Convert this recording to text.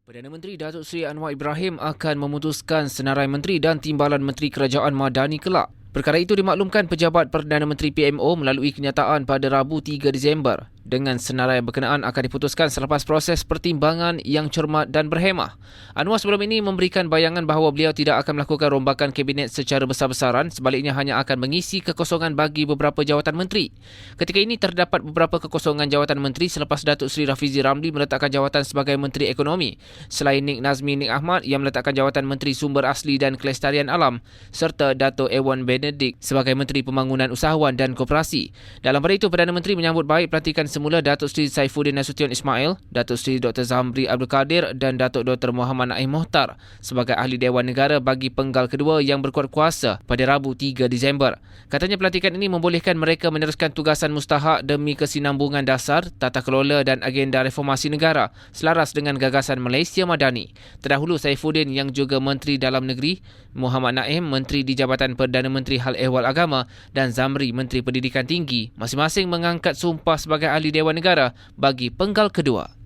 Perdana Menteri Datuk Seri Anwar Ibrahim akan memutuskan senarai menteri dan timbalan menteri kerajaan Madani kelak. Perkara itu dimaklumkan pejabat Perdana Menteri PMO melalui kenyataan pada Rabu 3 Disember dengan senarai berkenaan akan diputuskan selepas proses pertimbangan yang cermat dan berhemah. Anwar sebelum ini memberikan bayangan bahawa beliau tidak akan melakukan rombakan kabinet secara besar-besaran sebaliknya hanya akan mengisi kekosongan bagi beberapa jawatan menteri. Ketika ini terdapat beberapa kekosongan jawatan menteri selepas Datuk Seri Rafizi Ramli meletakkan jawatan sebagai Menteri Ekonomi selain Nik Nazmi Nik Ahmad yang meletakkan jawatan Menteri Sumber Asli dan Kelestarian Alam serta Datuk Ewan Benedict sebagai Menteri Pembangunan Usahawan dan Koperasi. Dalam pada itu Perdana Menteri menyambut baik pelantikan semula Datuk Seri Saifuddin Nasution Ismail, Datuk Seri Dr. Zamri Abdul Kadir dan Datuk Dr. Muhammad Naim Mohtar sebagai Ahli Dewan Negara bagi penggal kedua yang berkuat kuasa pada Rabu 3 Disember. Katanya pelantikan ini membolehkan mereka meneruskan tugasan mustahak demi kesinambungan dasar, tata kelola dan agenda reformasi negara selaras dengan gagasan Malaysia Madani. Terdahulu Saifuddin yang juga Menteri Dalam Negeri, Muhammad Naim Menteri di Jabatan Perdana Menteri Hal Ehwal Agama dan Zamri Menteri Pendidikan Tinggi masing-masing mengangkat sumpah sebagai ahli Dewan Negara bagi penggal kedua.